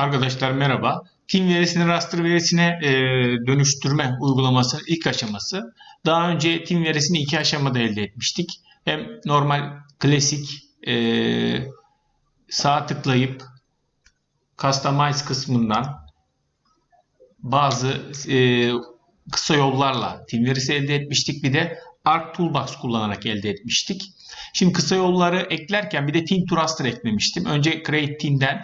Arkadaşlar merhaba. Team verisini raster verisine e, dönüştürme uygulamasının ilk aşaması. Daha önce team verisini iki aşamada elde etmiştik. Hem normal klasik e, sağ tıklayıp customize kısmından bazı e, kısa yollarla team verisi elde etmiştik. Bir de Arc Toolbox kullanarak elde etmiştik. Şimdi kısa yolları eklerken bir de Team to Raster eklemiştim. Önce Create Team'den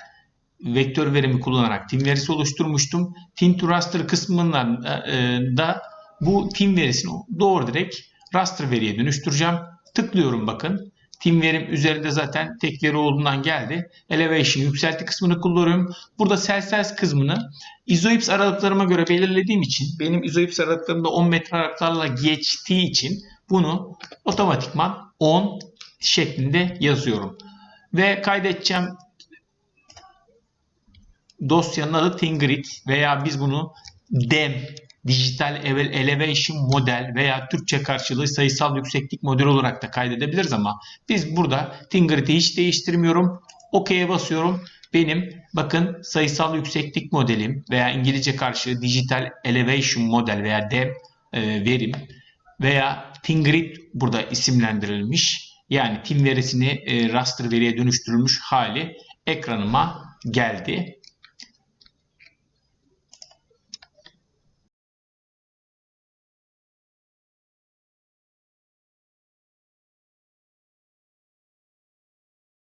vektör verimi kullanarak team verisi oluşturmuştum. Team to raster kısmından da, e, da bu team verisini doğru direkt raster veriye dönüştüreceğim. Tıklıyorum bakın. Team verim üzerinde zaten tek veri olduğundan geldi. Elevation yükselti kısmını kullanıyorum. Burada cell size kısmını izoips aralıklarıma göre belirlediğim için benim izoips aralıklarımda 10 metre aralıklarla geçtiği için bunu otomatikman 10 şeklinde yazıyorum. Ve kaydedeceğim dosyanın adı Tingrid veya biz bunu DEM Digital Elevation Model veya Türkçe karşılığı sayısal yükseklik model olarak da kaydedebiliriz ama biz burada Tingrid'i hiç değiştirmiyorum. OK'ye basıyorum. Benim bakın sayısal yükseklik modelim veya İngilizce karşılığı Digital Elevation Model veya DEM e, verim veya Tingrid burada isimlendirilmiş. Yani tim verisini e, raster veriye dönüştürülmüş hali ekranıma geldi.